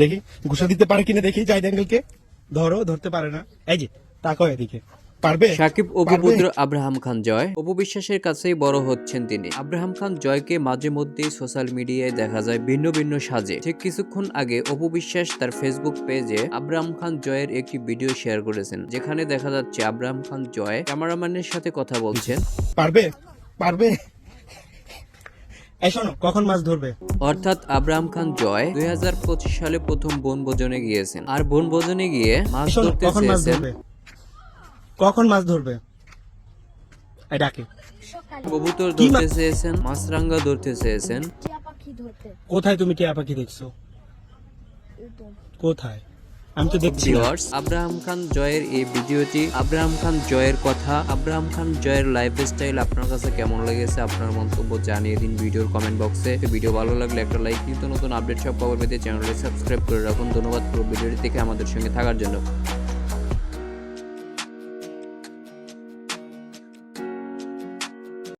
দেখি ঘুষা দিতে পারে কিনা দেখি জাহিদ আঙ্কেলকে। ধরো ধরতে পারে না। এই যে তাকাও এদিকে। পারবে? সাকিব? অপুপুত্র আব্রাহাম খান জয়। অপবিশ্বাসের কাছেই বড় হচ্ছেন তিনি। আব্রাহাম খান জয়কে মাঝে মধ্যেই সোশ্যাল মিডিয়ায় দেখা যায় ভিন্ন ভিন্ন সাজে। ঠিক কিছুক্ষণ আগে অপবিশ্বাস তার ফেসবুক পেজে আব্রাহাম খান জয়ের একটি ভিডিও শেয়ার করেছেন যেখানে দেখা যাচ্ছে আব্রাহাম খান জয় ক্যামেরাম্যানের সাথে কথা বলছেন। পারবে? পারবে? এই শোনো কখন মাছ ধরবে? অর্থাৎ আব্রাহাম খান জয় দুই সালে প্রথম বনভোজনে গিয়েছেন। আর বনভোজনে গিয়ে মাছ শোনো ধরতে কখন মাছ চেয়েছেন ধরবে? কখন মাছ ধরবে? এই ডাকে। কবুতর কি ধরতে চেয়েছেন মাছরাঙ্গা ধরতে চেয়েছেন। টিয়া পাখি ধরতে। কোথায় তুমি টিয়া পাখি দেখছ? এই তো। কোথায়? আমি তো দেখছি আব্রাহাম খান জয়ের এই ভিডিওটি, আব্রাহাম খান জয়ের কথা, আব্রাহাম খান জয়ের লাইফ স্টাইল আপনার কাছে কেমন লেগেছে আপনার মন্তব্য জানিয়ে দিন ভিডিওর কমেন্ট বক্সে ভিডিও ভালো লাগলে একটা লাইক নিত্য নতুন আপডেট সব খবর পেতে চ্যানেলটি সাবস্ক্রাইব করে রাখুন। ধন্যবাদ পুরো ভিডিওটি দেখে আমাদের সঙ্গে থাকার জন্য।